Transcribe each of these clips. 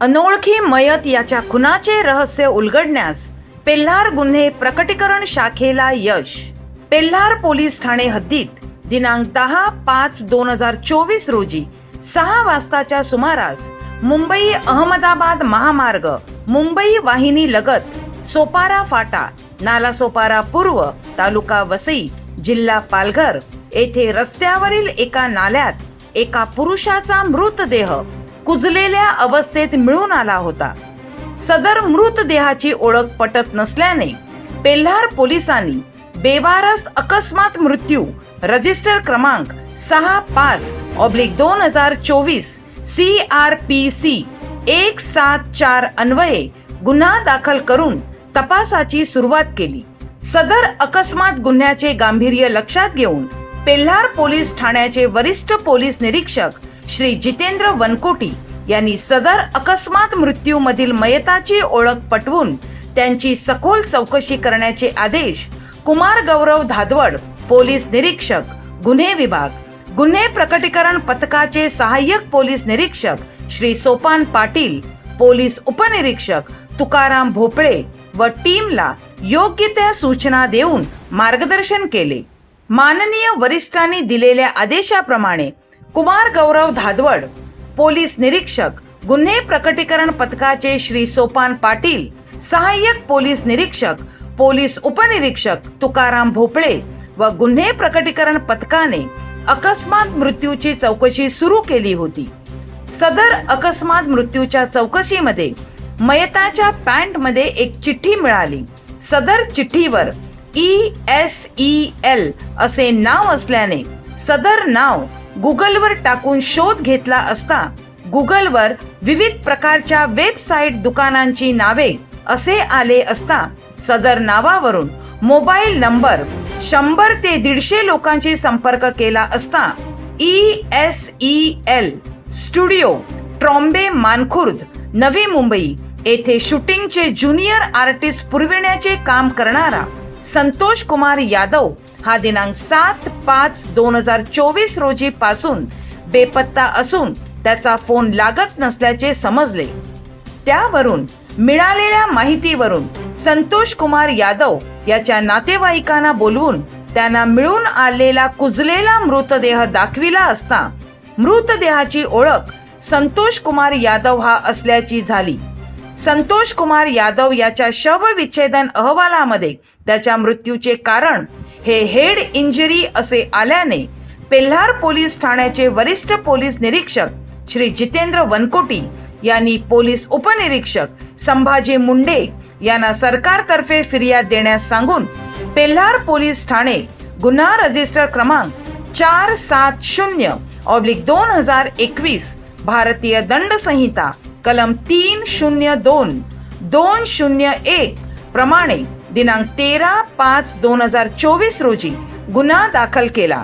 अनोळखी मयत याच्या खुनाचे रहस्य उलगडण्यास पेल्हार गुन्हे प्रकटीकरण शाखेला यश. पेल्हार पोलीस ठाणे हद्दीत दिनांक दहा पाच दोन हजार चोवीस रोजी सहा वाजताच्या सुमारास मुंबई अहमदाबाद महामार्ग मुंबई वाहिनी लगत सोपारा फाटा नाला सोपारा पूर्व तालुका वसई जिल्हा पालघर येथे रस्त्यावरील एका नाल्यात एका पुरुषाचा मृतदेह कुजलेल्या अवस्थेत मिळून आला होता. सदर मृतदेहाची ओळख पटत नसल्याने पेल्हार पोलिसांनी बेवारस अकस्मात मृत्यू रजिस्टर क्रमांक सहा पाच ऑब्लिक दोन हजार चोवीस सी आर पी सी एक सात चार अन्वये गुन्हा दाखल करून तपासाची सुरुवात केली. सदर अकस्मात गुन्ह्याचे गांभीर्य लक्षात घेऊन पेल्हार पोलीस ठाण्याचे वरिष्ठ पोलीस निरीक्षक श्री जितेंद्र वनकोटी यांनी सदर अकस्मात मृत्यूमधील मयताची ओळख पटवून त्यांची सखोल चौकशी करण्याचे आदेश कुमार गौरव धादवड पोलीस निरीक्षक गुन्हे विभाग गुन्हे प्रकटीकरण पथकाचे सहाय्यक पोलीस निरीक्षक श्री सोपान पाटील पोलीस उपनिरीक्षक तुकाराम भोपळे व टीमला योग्य त्या सूचना देऊन मार्गदर्शन केले. माननीय वरिष्ठांनी दिलेल्या आदेशाप्रमाणे कुमार गौरव धादवड पोलीस निरीक्षक गुन्हे प्रकटीकरण पथकाचे श्री सोपान पाटील सहाय्यक पोलीस निरीक्षक पोलीस उपनिरीक्षक तुकाराम भोपळे व गुन्हे प्रकटीकरण पथकाने अकस्मात मृत्यूची चौकशी सुरू केली होती. सदर अकस्मात मृत्यूच्या चौकशीमध्ये मयताच्या पॅन्टमध्ये एक चिठ्ठी मिळाली. सदर चिठ्ठीवर ई एस ई एल असे नाव असल्याने सदर नाव गुगलवर टाकून शोध घेतला असता गुगलवर विविध प्रकारच्या वेबसाईट दुकानांची नावे असे आले असता सदर नावावरून मोबाईल नंबर शंभर ते दीडशे लोकांशी संपर्क केला असता E S E L studio Trombay Mankhurd Navi Mumbai येथे शूटिंगचे ज्युनियर आर्टिस्ट पुरविण्याचे काम करणारा संतोष कुमार यादव हा दिनांक सात पाच दोन हजार चोवीस रोजी पासून बेपत्ता असून त्याचा फोन लागत नसल्याचे समजले. त्यावरून मिळालेल्या माहितीवरून संतोष कुमार यादव याच्या नातेवाईकांना बोलवून त्यांना मिळून आलेला कुजलेला मृतदेह दाखविला असता मृतदेहाची ओळख संतोष कुमार यादव हा असल्याची झाली. संतोष कुमार यादव याच्या शवविच्छेदन अहवालामध्ये त्याच्या मृत्यूचे कारण हे हेड इंजरी असे आल्याने पेल्हार पोलीस ठाण्याचे वरिष्ठ पोलीस निरीक्षक श्री जितेंद्र वनकोटी यांनी पोलीस उपनिरीक्षक संभाजी मुंडे यांना सरकारतर्फे फिर्याद देण्यास सांगून पेल्हार पोलीस ठाणे गुन्हा रजिस्टर क्रमांक चार सात शून्य ऑब्लिक दोन हजार एकवीस भारतीय दंड संहिता कलम तीन शून्य दोन दोन शून्य एक प्रमाणे दिनांक तेरा पाच दोन हजार चोवीस रोजी गुन्हा दाखल केला.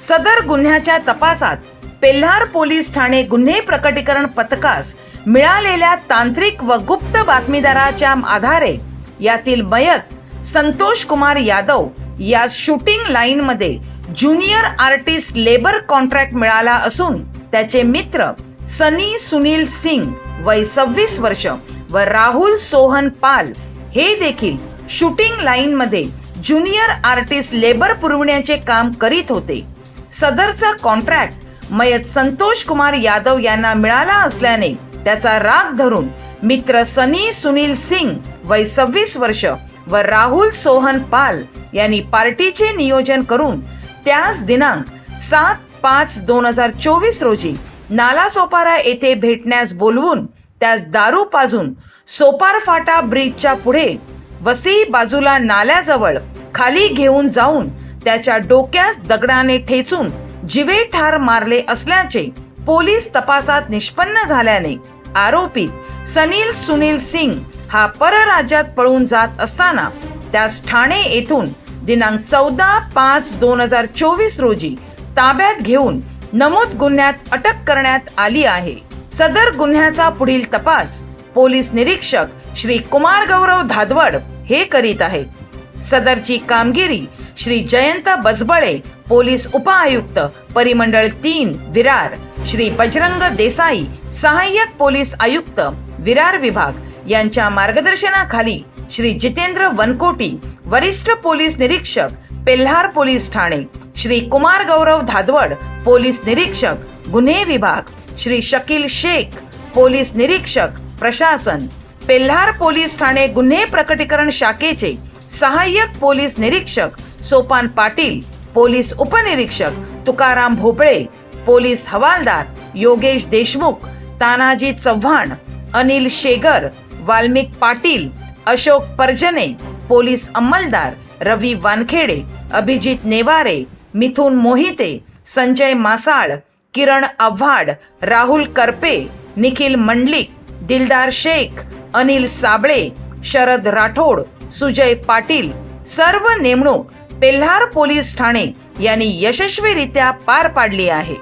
सदर गुन्ह्याच्या तपासात पेल्हार पोलीस ठाणे गुन्हे प्रकटीकरण पथकास मिळालेल्या तांत्रिक व गुप्त बातमीदाराच्या आधारे यातील मयत संतोष कुमार यादव या शूटिंग लाईन मध्ये ज्युनियर आर्टिस्ट लेबर कॉन्ट्रॅक्ट मिळाला असून त्याचे मित्र सनी सुनील सिंग वय सव्वीस वर्ष व राहुल सोहन पाल हे देखील शूटिंग लाईन मध्ये ज्युनियर आर्टिस्ट लेबर पुरवण्याचे काम करीत होते. सदरचा कॉन्ट्रॅक्ट मयत संतोष कुमार यादव यांना मिळाला असल्याने त्याचा राग धरून मित्र सनी सुनील सिंग वय सव्वीस वर्ष व राहुल सोहन पाल यांनी पार्टीचे नियोजन करून त्याच दिनांक सात पाच दोन हजार चोवीस रोजी नालासोपारा येथे भेटण्यास बोलवून त्यास दारू पाजून सोपार फाटा ब्रिजच्या पुढे वसई बाजूला नाल्याजवळ खाली घेऊन जाऊन त्याच्या डोक्यास दगडाने ठेचून जिवे ठार मारले असल्याचे पोलीस तपासात निष्पन्न झाल्याने आरोपी सनील सुनील सिंग हा परराज्यात पळून जात असताना त्यास ठाणे येथून दिनांक चौदा पाच दोन हजार चोवीस रोजी ताब्यात घेऊन नमूद गुन्ह्यात अटक करण्यात आली आहे. सदर गुन्ह्याचा पुढील तपास पोलीस निरीक्षक श्री कुमार गौरव धादवड हे करीत आहेत. सदरची कामगिरी श्री जयंत बजबळे पोलीस उपआयुक्त परिमंडळ तीन विरार. श्री बजरंग देसाई सहाय्यक पोलीस आयुक्त विरार विभाग. यांच्या मार्गदर्शनाखाली श्री जितेंद्र वनकोटी वरिष्ठ पोलीस निरीक्षक पेल्हार पोलीस ठाणे. श्री कुमार गौरव धादवड पोलीस निरीक्षक गुन्हे विभाग. श्री शकील शेख पोलीस निरीक्षक प्रशासन पेल्हार पोलीस ठाणे गुन्हे प्रकटीकरण शाखेचे सहाय्यक पोलीस निरीक्षक सोपान पाटील पोलीस उपनिरीक्षक तुकाराम भोपळे पोलीस हवालदार योगेश देशमुख तानाजी चव्हाण अनिल शेगर वाल्मिक पाटील अशोक परजने पोलीस अंमलदार रवी वानखेडे अभिजित नेवारे मिथुन मोहिते संजय मासाळ किरण आव्हाड राहुल करपे निखिल मंडलिक दिलदार शेख अनिल साबळे शरद राठोड सुजय पाटील सर्व नेमणूक पेल्हार पोलीस ठाणे यांनी यशस्वीरित्या पार पाडली आहे.